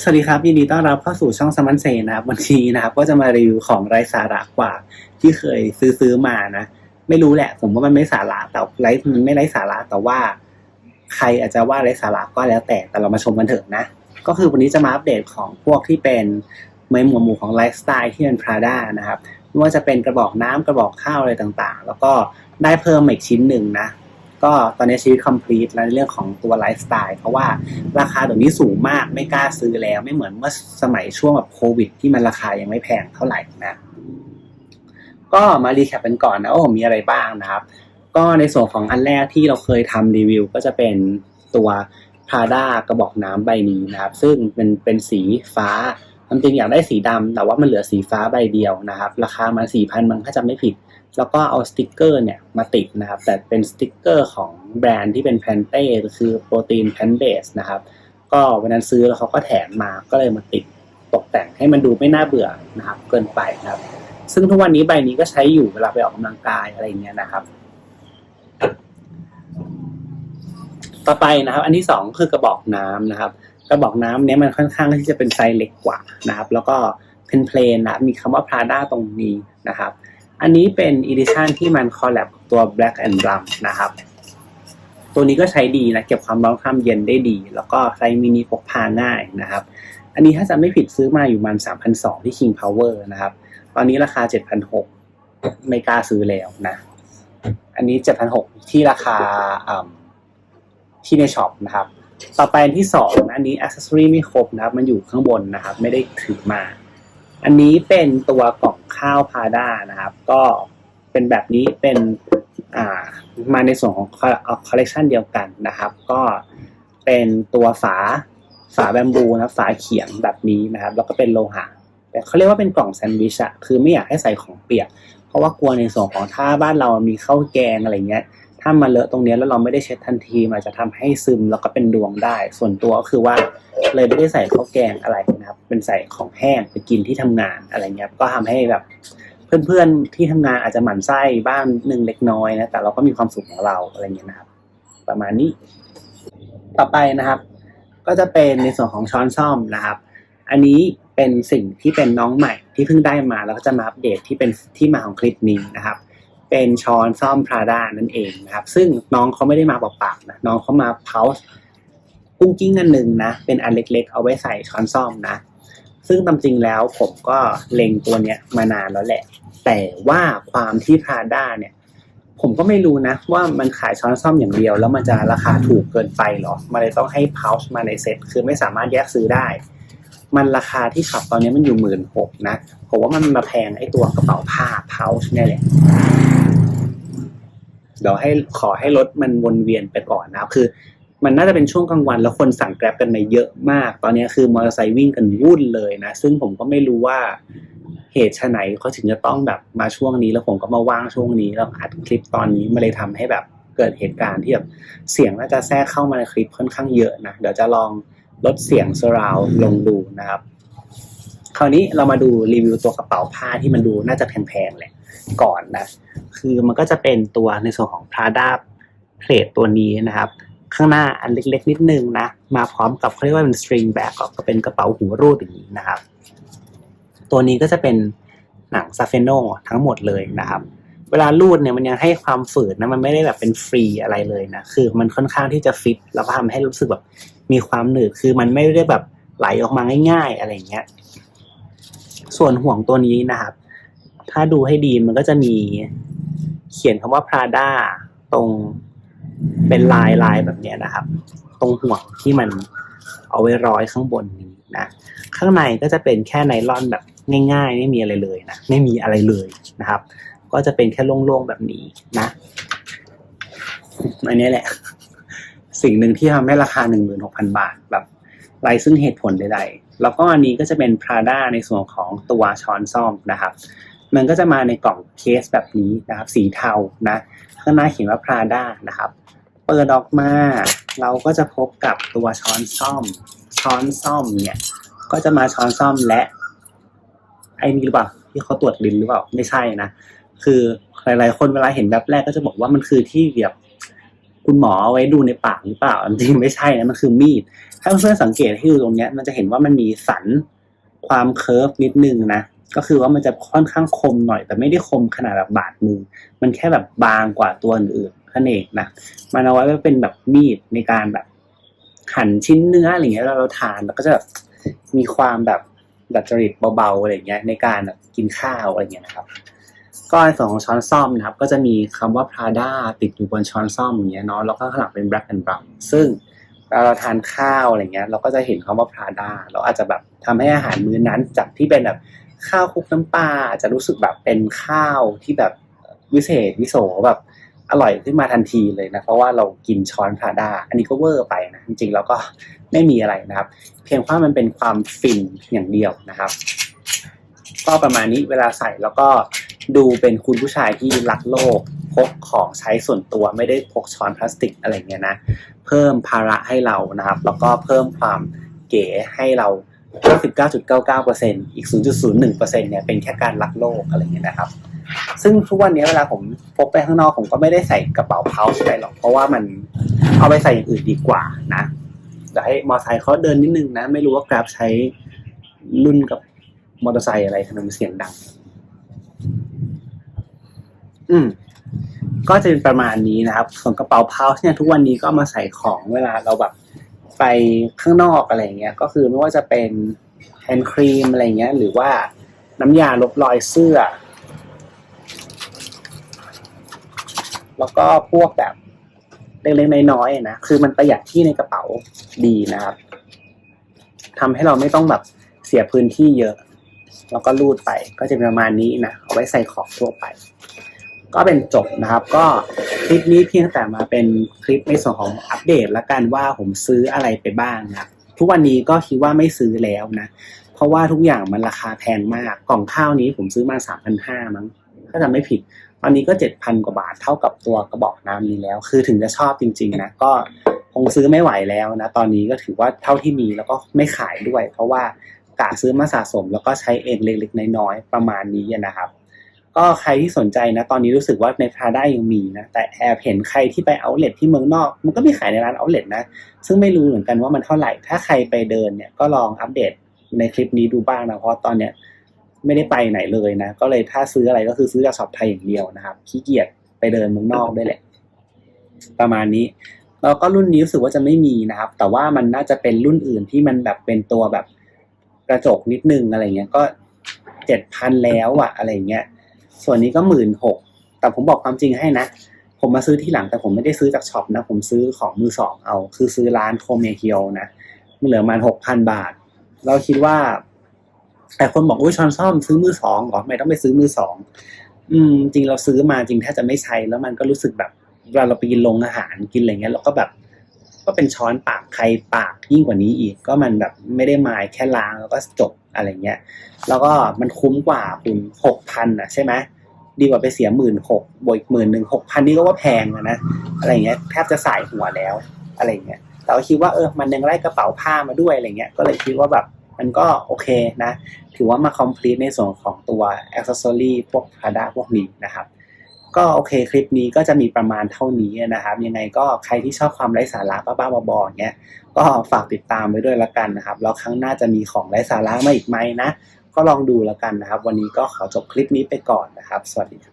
สวัสดีครับ ยินดีต้อนรับเข้าสู่ช่องสมันเซนะครับวันนี้นะครับก็จะมารีวิวของไร้สาระกว่า ที่เคยซื้อซื้อมานะ ไม่รู้แหละ ผมว่ามันไม่สาระแต่ไร้มันไม่ไร้สาระแต่ว่า ใครอาจจะว่าไร้สาระก็แล้วแต่แต่เรามาชมกันเถอะนะ ก็คือวันนี้จะมาอัปเดตของพวกที่เป็นในหมวดหมู่ของไลฟ์สไตล์ที่เป็นพราด้านะครับไม่ว่าจะเป็นกระบอกน้ำกระบอกข้าวอะไรต่างๆ แล้วก็ได้เพิ่มอีกชิ้นหนึ่งนะ ก็ตอนนี้ชีวิต complete แล้วในเรื่องของตัวไลฟ์สไตล์เพราะว่าราคาเดี๋ยวนี้สูงมากไม่กล้าซื้อแล้ว ไม่เหมือนเมื่อสมัยช่วงแบบโควิด ที่มันราคายังไม่แพงเท่าไหร่นะก็มารีแคปกันก่อนนะว่าผมมีอะไรบ้างนะครับ ก็ในส่วนของอันแรกที่เราเคยทำรีวิว ก็จะเป็นตัว Prada กระบอกน้ำใบนี้นะครับ ซึ่งเป็นเป็นสีฟ้า ความจริงอยากได้สีดำแต่ว่ามันเหลือสีฟ้าใบเดียวนะครับ ราคามันสี่พันมันก็จะไม่ผิด แล้วก็เอาสติกเกอร์เนี่ยมาติดนะครับ แต่เป็นสติกเกอร์ของแบรนด์ที่เป็นแพนเต้คือโปรตีนแพนเบสนะครับ ก็วันนั้นซื้อแล้วเขาก็แถมมาก็เลยมาติดตกแต่งให้มันดูไม่น่าเบื่อนะครับ เกินไปนะครับ ซึ่งทุกวันนี้ใบนี้ก็ใช้อยู่เวลาไปออกกำลังกายอะไรอย่างเงี้ยนะครับต่อไปนะครับ อันที่สองคือกระบอกน้ำนะครับ กระบอกน้ำเนี้ยมันค่อนข้างที่จะเป็นไซส์เล็กกว่านะครับ แล้วก็เป็นเพลนนะมีคำว่า Prada ตรงนี้นะครับ อันนี้เป็นอีดิชันที่มันคอลแลบตัว Black and Rum นะครับ ตัวนี้ก็ใช้ดีนะ เก็บความร้อนความเย็นได้ดี แล้วก็ไซส์มินิพกพาง่ายนะครับ อันนี้ถ้าจะไม่ผิดซื้อมาอยู่มัน3,200 ที่ King Power นะครับ ตอนนี้ราคา 7,600ไม่กล้าซื้อแล้วนะ อันนี้ 7,600 ที่ราคาที่ในช็อปนะครับ ต่อไปอันที่สองอันนี้อ c เซ s ซอรี่ไม่ครบนะครับ มันอยู่ข้างบนนะครับ ไม่ได้ถือมา อันนี้เป็นตัวกล่องข้าวพาด้านะครับ ก็เป็นแบบนี้เป็นอ่ามาในส่วนของคอลเลกชันเดียวกันนะครับ ก็เป็นตัวฝาฝาแบมบูนะฝาเขียงแบบนี้นะครับ แล้วก็เป็นโลหะแต่เขาเรียกว่าเป็นกล่องแซนด์วิชอะคือไม่อยากให้ใส่ของเปียก เพราะว่ากลัวในส่วนของถ้าบ้านเรามีข้าวแกงอะไรเงี้ย ถ้ามาเลอะตรงนี้แล้วเราไม่ได้เช็ดทันทีมันอาจจะทำให้ซึมแล้วก็เป็นดวงได้ ส่วนตัวก็คือว่าเลยไม่ได้ใส่ข้าวแกงอะไรนะครับ เป็นใส่ของแห้งไปกินที่ทำงานอะไรเงี้ยก็ทำให้แบบเพื่อนๆที่ทำงานอาจจะหมั่นไส้บ้างหนึ่งเล็กน้อยนะแต่เราก็มีความสุขของเราอะไรเงี้ยนะครับ ประมาณนี้ ต่อไปนะครับ ก็จะเป็นในส่วนของช้อนซ่อมนะครับ อันนี้เป็นสิ่งที่เป็นน้องใหม่ที่เพิ่งได้มาแล้วก็จะมาอัปเดตที่เป็นที่มาของคลิปนี้นะครับ เป็นช้อนซ่อมพราด้านั่นเองนะครับ ซึ่งน้องเขาไม่ได้มาเปล่าๆนะน้องเขามาเพาส์กุ้งกิ้งอันหนึ่งนะเป็นอันเล็ก ๆ เอาไว้ใส่ช้อนซ่อมนะ ซึ่งตามจริงแล้วผมก็เล็งตัวเนี้ยมานานแล้วแหละ แต่ว่าความที่พราด้าเนี่ยผมก็ไม่รู้นะว่ามันขายช้อนซ่อมอย่างเดียว แล้วมันจะราคาถูกเกินไปหรอ มันเลยต้องให้พาวช์มาในเซ็ตคือไม่สามารถแยกซื้อได้ มันราคาที่ช็อปตอนนี้มันอยู่หมื่นหกนะ ผมว่ามันมาแพงไอ้ตัวกระเป๋าผ้าพาวช์นี่แหละ เดี๋ยวให้ขอให้รถมันวนเวียนไปก่อนนะครับ คือ มันน่าจะเป็นช่วงกลางวันแล้วคนสั่งแกร็บกันมาเยอะมาก ตอนนี้คือมอเตอร์ไซค์วิ่งกันวุ่นเลยนะ ซึ่งผมก็ไม่รู้ว่าเหตุไหนเขาถึงจะต้องแบบมาช่วงนี้แล้วผมก็มาว่างช่วงนี้แล้วอัดคลิปตอนนี้มาเลยทำให้แบบเกิดเหตุการณ์ที่แบบเสียงน่าจะแทรกเข้ามาในคลิปค่อนข้างเยอะนะ เดี๋ยวจะลองลดเสียงสราวลงดูนะครับ คราวนี้เรามาดูรีวิวตัวกระเป๋าผ้าที่มันดูน่าจะแพงๆแหละก่อนนะ คือมันก็จะเป็นตัวในส่วนของ Prada เพลทตัวนี้นะครับ ข้างหน้าอันเล็กๆนิดนึงนะ มาพร้อมกับเขาเรียกว่าเป็น string bag ก็เป็นกระเป๋าหูรูดอย่างนี้นะครับ ตัวนี้ก็จะเป็นหนังซาเฟโนทั้งหมดเลยนะครับ เวลารูดเนี่ยมันยังให้ความฝืดนะมันไม่ได้แบบเป็นฟรีอะไรเลยนะ คือมันค่อนข้างที่จะฟิตแล้วก็ทำให้รู้สึกแบบมีความหนืดคือมันไม่ได้แบบไหลออกมาง่าย ๆ อะไรเงี้ย ส่วนห่วงตัวนี้นะครับ ถ้าดูให้ดีมันก็จะมี เขียนคำว่า Prada ตรงเป็นลายลายแบบเนี้ยนะครับ ตรงห่วงที่มันเอาไว้ร้อยข้างบนนี้นะข้างในก็จะเป็นแค่ไนลอนแบบง่าย ๆ ไม่มีอะไรเลยนะไม่มีอะไรเลยนะครับ ก็จะเป็นแค่โล่งๆแบบนี้นะอันนี้แหละ สิ่งหนึ่งที่ทำให้ราคา 16,000 บาทแบบไรซึ่งเหตุผลใดๆ แล้วก็อันนี้ก็จะเป็น Prada ในส่วนของตัวช้อนซ่อมนะครับ มันก็จะมาในกล่องเคสแบบนี้นะครับ สีเทานะข้างหน้าเขียนว่า Prada นะครับ เปิดออกมาเราก็จะพบกับตัวช้อนซ่อม ช้อนซ่อมเนี่ย ก็จะมาช้อนซ่อมและ ไอ้นี่หรือเปล่าที่เขาตรวจลิ้นหรือเปล่าไม่ใช่นะคือหลาย ๆ คนเวลาเห็นแบบแรกก็จะบอกว่ามันคือที่แบบคุณหมอเอาไว้ดูในปากหรือเปล่าจริงๆไม่ใช่นะมันคือมีด ถ้าเพื่อนๆสังเกตให้ดูตรงเนี้ย มันจะเห็นว่ามันมีสันความเคิร์ฟนิดนึงนะ ก็คือว่ามันจะค่อนข้างคมหน่อย แต่ไม่ได้คมขนาดแบบบาดมือ มันแค่แบบบางกว่าตัวอื่นๆแค่นั้นเองนะมันเอาไว้เป็นแบบมีดในการแบบหั่นชิ้นเนื้ออะไรเงี้ยเราเราทานแล้วก็จะแบบมีความแบบดัดจริตเบาๆอะไรเงี้ยในการแบบกินข้าวอะไรเงี้ยนะครับ ก็ในส่วนของช้อนซ่อมนะครับ ก็จะมีคำว่า Prada ติดอยู่บนช้อนซ่อมอย่างเงี้ยเนาะแล้วก็ข้างหลังเป็น black and brown ซึ่งเวลาเราทานข้าวอะไรเงี้ย เราก็จะเห็นคำว่า Prada เราอาจจะแบบทำให้อาหารมื้อนั้นจากที่เป็นแบบ ข้าวคลุกน้ำปลาจะรู้สึกแบบเป็นข้าวที่แบบวิเศษวิโสแบบอร่อยขึ้นมาทันทีเลยนะเพราะว่าเรากินช้อน Prada อันนี้ก็เวอร์ไปนะจริงๆแล้วก็ไม่มีอะไรนะครับ เพียงว่ามันเป็นความฟินอย่างเดียวนะครับ ก็ประมาณนี้เวลาใส่แล้วก็ดูเป็นคุณผู้ชายที่รักโลกพกของใช้ส่วนตัวไม่ได้พกช้อนพลาสติกอะไรเงี้ยนะ เพิ่มภาระให้เรานะครับ แล้วก็เพิ่มความเก๋ให้เรา 99.99%อีก 0.01%เนี่ยเป็นแค่การรักโลกอะไรเงี้ยนะครับ ซึ่งทุกวันนี้เวลาผมพกไปข้างนอกผมก็ไม่ได้ใส่กระเป๋าเพาส์ไปหรอก เพราะว่ามันเอาไปใส่อย่างอื่นดีกว่านะเดี๋ยวให้มอเตอร์ไซค์เขาเดินนิดนึงนะ ไม่รู้ว่า Grab ใช้รุ่นกับมอเตอร์ไซค์อะไรทำไมเสียงดัง อืมก็จะเป็นประมาณนี้นะครับ ส่วนกระเป๋าเพาส์เนี่ยทุกวันนี้ก็มาใส่ของเวลาเราแบบ ไปข้างนอกอะไรเงี้ยก็คือไม่ว่าจะเป็นแฮนด์ครีมอะไรเงี้ยหรือว่าน้ำยาลบรอยเสื้อ แล้วก็พวกแบบเล็กๆน้อยๆนะคือมันประหยัดที่ในกระเป๋าดีนะครับทำให้เราไม่ต้องแบบเสียพื้นที่เยอะ แล้วก็รูดไปก็จะประมาณนี้นะเอาไว้ใส่ของทั่วไป ก็เป็นจบนะครับ ก็คลิปนี้เพียงแต่มาเป็นคลิปในส่วนของอัปเดตละกันว่าผมซื้ออะไรไปบ้างนะทุกวันนี้ก็คิดว่าไม่ซื้อแล้วนะ เพราะว่าทุกอย่างมันราคาแพงมากกล่องข้าวนี้ผมซื้อมาสามพันห้ามั้งถ้าจำไม่ผิดตอนนี้ก็เจ็ดพันกว่าบาทเท่ากับตัวกระบอกน้ำนี้แล้ว คือถึงจะชอบจริง ๆ นะก็คงซื้อไม่ไหวแล้วนะ ตอนนี้ก็ถือว่าเท่าที่มีแล้วก็ไม่ขายด้วย เพราะว่ากะซื้อมาสะสมแล้วก็ใช้เองเล็กๆน้อยๆประมาณนี้นะครับ ก็ใครที่สนใจนะ ตอนนี้รู้สึกว่าในพาได้ยังมีนะ แต่แอบเห็นใครที่ไปเอาเลทที่เมืองนอก มันก็มีขายในร้านเอาเลทนะ ซึ่งไม่รู้เหมือนกันว่ามันเท่าไหร่ ถ้าใครไปเดินเนี่ยก็ลองอัปเดตในคลิปนี้ดูบ้างนะ เพราะตอนเนี้ยไม่ได้ไปไหนเลยนะ ก็เลยถ้าซื้ออะไรก็คือซื้อจากช็อปไทยอย่างเดียวนะครับ ขี้เกียจไปเดินเมืองนอกได้วยแหละ ประมาณนี้แล้วก็รุ่นนี้รู้สึกว่าจะไม่มีนะครับ แต่ว่ามันน่าจะเป็นรุ่นอื่นที่มันแบบเป็นตัวแบบกระจกนิดนึงอะไรเงี้ย ก็เจ็ดพันแล้วอะอะไรเงี้ย ส่วนนี้ก็หมื่นหกแต่ผมบอกความจริงให้นะ ผมมาซื้อที่หลังแต่ผมไม่ได้ซื้อจากช็อปนะ ผมซื้อของมือสองเอา คือซื้อร้านโคเมเคียวนะ มันเหลือมาหกพันบาท เราคิดว่า แต่คนบอกอุ้ยช้อนซ่อมซื้อมือสองหรอไม่ต้องไปซื้อมือสองอืม จริงเราซื้อมาจริงแทบจะไม่ใช้แล้วมันก็รู้สึกแบบเวลาเราไปกินโรงอาหารกินอะไรเงี้ยเราก็แบบ ก็เป็นช้อนปากใครปากยิ่งกว่านี้อีก ก็มันแบบไม่ได้มายแค่ล้างแล้วก็จบอะไรเงี้ย แล้วก็มันคุ้มกว่าคุณหกพันอะใช่ไหมดีกว่าไปเสียหมื่นหกบวกหมื่นหนึ่งหกพันนี่ก็ว่าแพงแล้วนะอะไรเงี้ยแทบจะสายหัวแล้วอะไรเงี้ยแต่ว่าคิดว่าเออมันยังได้กระเป๋าผ้ามาด้วยอะไรเงี้ยก็เลยคิดว่าแบบมันก็โอเคนะ ถือว่ามา complete ในส่วนของตัว accessory พวก Prada พวกนี้นะครับ ก็โอเคคลิปนี้ก็จะมีประมาณเท่านี้นะครับ ยังไงก็ใครที่ชอบความไร้สาระบ้าๆบอๆอย่างเงี้ยก็ฝากติดตามไว้ด้วยละกันนะครับแล้วครั้งหน้าจะมีของไร้สาระมาอีกไหมนะ ก็ลองดูละกันนะครับ วันนี้ก็ขอจบคลิปนี้ไปก่อนนะครับ สวัสดีครับ